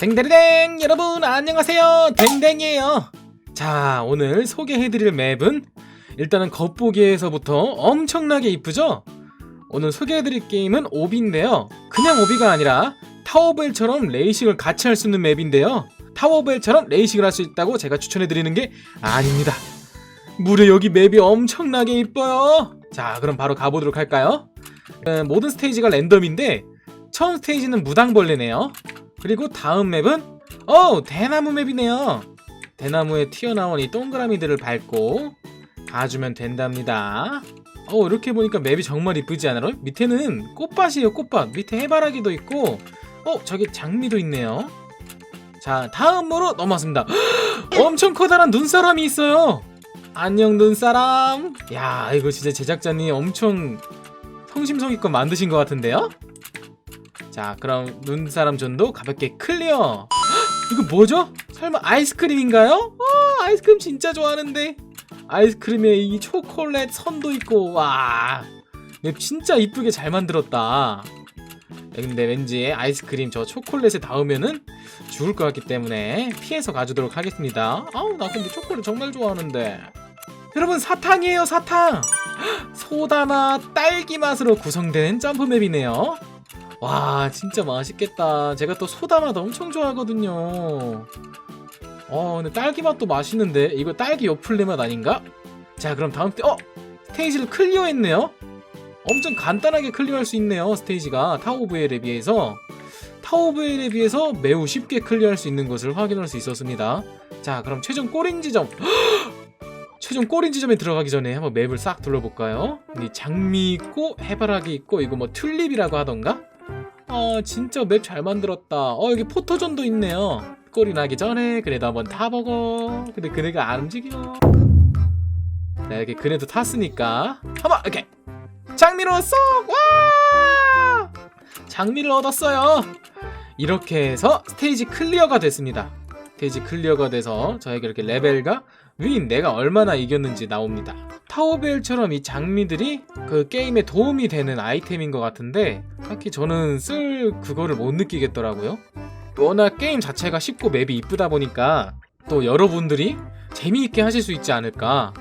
댕댕댕 여러분 안녕하세요. 댕댕이에요. 자 오늘 소개해드릴 맵은 일단은 겉보기에서부터 엄청나게 이쁘죠? 오늘 소개해드릴 게임은 오비인데요. 그냥 오비가 아니라 타워벨처럼 레이싱을 같이 할 수 있는 맵인데요. 타워벨처럼 레이싱을 할 수 있다고 제가 추천해드리는 게 아닙니다. 무려 여기 맵이 엄청나게 이뻐요. 자 그럼 바로 가보도록 할까요? 어, 모든 스테이지가 랜덤인데 처음 스테이지는 무당벌레네요 그리고 다음 맵은 어 대나무 맵이네요. 대나무에 튀어나온 이 동그라미들을 밟고 가주면 된답니다. 어 이렇게 보니까 맵이 정말 이쁘지 않아요? 밑에는 꽃밭이에요 꽃밭. 밑에 해바라기도 있고 어 저기 장미도 있네요. 자 다음으로 넘어왔습니다. 엄청 커다란 눈사람이 있어요. 안녕 눈사람. 야 이거 진짜 제작자님 엄청 성심성의껏 만드신 것 같은데요? 자 그럼 눈사람 전도 가볍게 클리어. 이거 뭐죠? 설마 아이스크림인가요? 어, 아이스크림 진짜 좋아하는데. 아이스크림에 이 초콜릿 선도 있고 와. 맵 진짜 이쁘게 잘 만들었다. 근데 왠지 아이스크림 저 초콜릿에 닿으면은 죽을 것 같기 때문에 피해서 가주도록 하겠습니다. 아우 나 근데 초콜릿 정말 좋아하는데. 여러분 사탕이에요 사탕. 소다맛 딸기 맛으로 구성된 점프맵이네요 와 진짜 맛있겠다 제가 또 소다맛 엄청 좋아하거든요 어 근데 딸기 맛도 맛있는데 이거 딸기 요플레 맛 아닌가? 자 그럼 다음 때 어? 스테이지를 클리어했네요 엄청 간단하게 클리어할 수 있네요 스테이지가 타워 오브 엘에 비해서 타워 오브 엘에 비해서 매우 쉽게 클리어할 수 있는 것을 확인할 수 있었습니다 자 그럼 최종 꼬린 지점 최종 꼬린 지점에 들어가기 전에 한번 맵을 싹 둘러볼까요? 이 장미 있고 해바라기 있고 이거 뭐 튤립이라고 하던가? 아 진짜 맵 잘 만들었다. 어 여기 포토존도 있네요. 꼴이 나기 전에 그래도 한번 타보고. 근데 그네가 안 움직여. 자 이렇게 그네도 탔으니까. 한번 이렇게. 장미를 얻었어 와! 장미를 얻었어요. 이렇게 해서 스테이지 클리어가 됐습니다. 스테이지 클리어가 돼서 저에게 이렇게 레벨과 윈 내가 얼마나 이겼는지 나옵니다 타워벨처럼 이 장미들이 그 게임에 도움이 되는 아이템인 것 같은데 딱히 저는 쓸 그거를 못 느끼겠더라고요. 워낙 게임 자체가 쉽고 맵이 이쁘다 보니까 또 여러분들이 재미있게 하실 수 있지 않을까.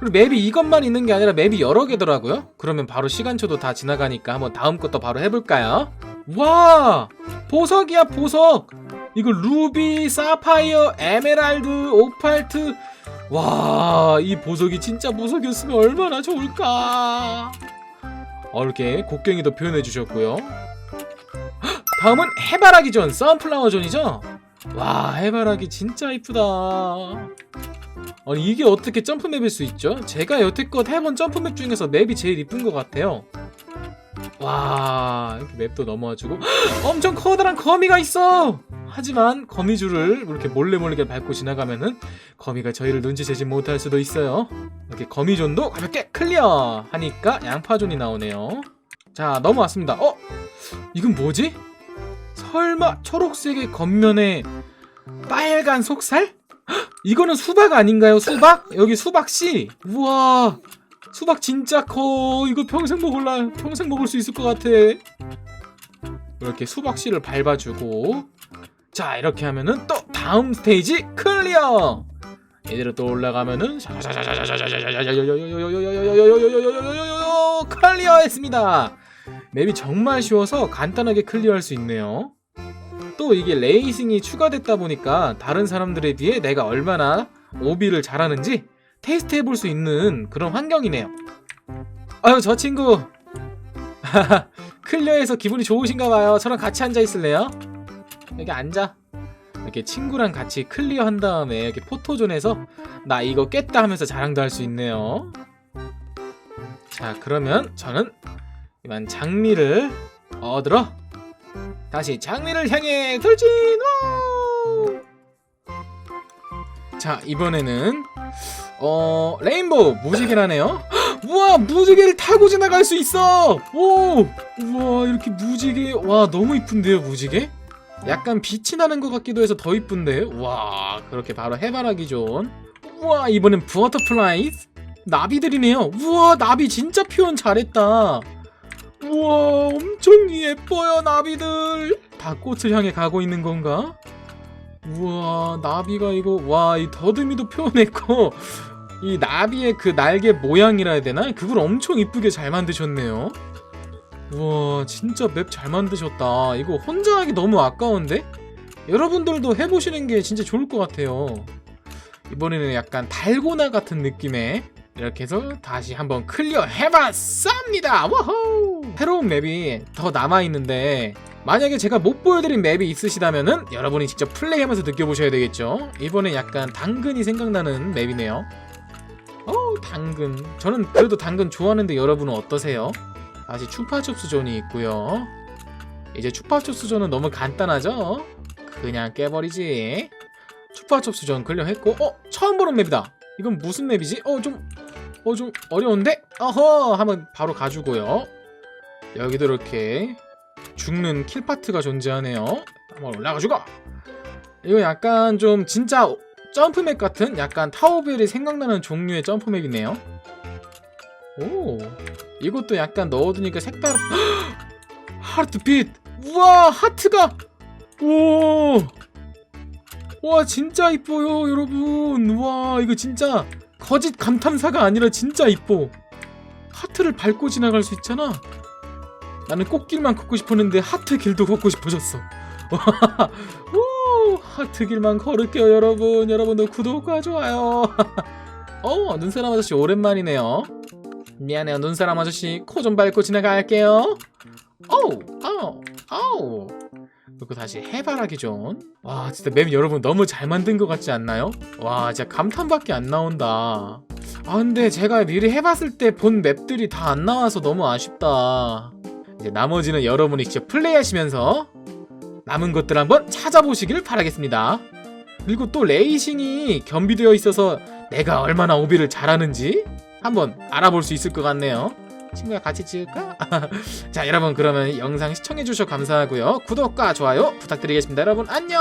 그리고 맵이 이것만 있는 게 아니라 맵이 여러 개더라고요. 그러면 바로 시간초도 다 지나가니까 한번 다음 것도 바로 해볼까요? 와 보석이야 보석. 이거 루비, 사파이어, 에메랄드, 오팔트. 와, 이 보석이 진짜 보석이었으면 얼마나 좋을까. 어, 이렇게 곡괭이도 표현해 주셨고요. 헉, 다음은 해바라기 존, 선플라워 존이죠? 와, 해바라기 진짜 이쁘다. 아니, 이게 어떻게 점프맵일 수 있죠? 제가 여태껏 해본 점프맵 중에서 맵이 제일 이쁜 것 같아요. 와, 이렇게 맵도 넘어와주고. 헉, 엄청 커다란 거미가 있어! 하지만 거미줄을 이렇게 몰래 몰래 밟고 지나가면은 거미가 저희를 눈치채지 못할 수도 있어요. 이렇게 거미존도 가볍게 클리어 하니까 양파존이 나오네요. 자 넘어왔습니다. 어? 이건 뭐지? 설마 초록색의 겉면에 빨간 속살? 헉, 이거는 수박 아닌가요? 수박? 여기 수박 씨. 우와. 수박 진짜 커. 이거 평생 먹을라. 평생 먹을 수 있을 것 같아. 이렇게 수박 씨를 밟아주고 자 이렇게 하면은 또 다음 스테이지 클리어 이대로 또 올라가면은 클리어했습니다 맵이 정말 쉬워서 간단하게 클리어할 수 있네요 또 이게 레이싱이 추가됐다 보니까 다른 사람들에 비해 내가 얼마나 오비를 잘하는지 테스트 해볼 수 있는 그런 환경이네요 아유 저 친구 클리어해서 기분이 좋으신가 봐요 저랑 같이 앉아 있을래요? 여기 앉아. 이렇게 친구랑 같이 클리어 한 다음에 이렇게 포토존에서 나 이거 깼다 하면서 자랑도 할 수 있네요. 자, 그러면 저는 이만 장미를 얻으러 다시 장미를 향해 돌진! 우! 자, 이번에는 어, 레인보우 무지개라네요. 우와, 무지개를 타고 지나갈 수 있어. 오! 우와, 이렇게 무지개. 와, 너무 이쁜데요, 무지개? 약간 빛이 나는 것 같기도 해서 더 이쁜데. 와 그렇게 바로 해바라기 존. 우와 이번엔 버터플라이즈? 나비들이네요. 우와 나비 진짜 표현 잘했다. 우와 엄청 예뻐요 나비들. 다 꽃을 향해 가고 있는 건가? 우와 나비가 이거 와 이 더듬이도 표현했고. 이 나비의 그 날개 모양이라 해야 되나? 그걸 엄청 이쁘게 잘 만드셨네요. 우와 진짜 맵 잘 만드셨다. 이거 혼자 하기 너무 아까운데? 여러분들도 해보시는 게 진짜 좋을 것 같아요. 이번에는 약간 달고나 같은 느낌의 이렇게 해서 다시 한번 클리어 해봤습니다. 와호! 새로운 맵이 더 남아있는데 만약에 제가 못 보여드린 맵이 있으시다면은 여러분이 직접 플레이하면서 느껴보셔야 되겠죠. 이번에 약간 당근이 생각나는 맵이네요. 어 당근. 저는 그래도 당근 좋아하는데 여러분은 어떠세요? 다시 추파춥스 존이 있고요. 이제 추파춥스 존은 너무 간단하죠? 그냥 깨버리지. 추파춥스 존 클리어했고, 어 처음 보는 맵이다. 이건 무슨 맵이지? 어 좀 어 좀 어려운데? 어허 하면 바로 가주고요. 여기도 이렇게 죽는 킬 파트가 존재하네요. 한번 올라가주고. 이거 약간 좀 진짜 점프맵 같은 약간 타워벨이 생각나는 종류의 점프맵이네요. 오, 이것도 약간 넣어두니까 색다른. 하트빛. 우와 하트가. 오. 와 진짜 이뻐요 여러분. 와 이거 진짜 거짓 감탄사가 아니라 진짜 이뻐. 하트를 밟고 지나갈 수 있잖아. 나는 꽃길만 걷고 싶었는데 하트 길도 걷고 싶어졌어. 오, 하트 길만 걸을게요, 여러분. 여러분도 구독과 좋아요. 어, 눈사람 아저씨 오랜만이네요. 미안해요, 눈사람 아저씨. 코 좀 밟고 지나갈게요. 어우, 어우, 어우. 그리고 다시 해바라기 존. 와, 진짜 맵 여러분 너무 잘 만든 것 같지 않나요? 와, 진짜 감탄밖에 안 나온다. 아, 근데 제가 미리 해봤을 때 본 맵들이 다 안 나와서 너무 아쉽다. 이제 나머지는 여러분이 직접 플레이하시면서 남은 것들 한번 찾아보시길 바라겠습니다. 그리고 또 레이싱이 겸비되어 있어서 내가 얼마나 오비를 잘하는지 한번 알아볼 수 있을 것 같네요. 친구야 같이 찍을까? 자 여러분 그러면 영상 시청해주셔서 감사하고요. 구독과 좋아요 부탁드리겠습니다. 여러분 안녕!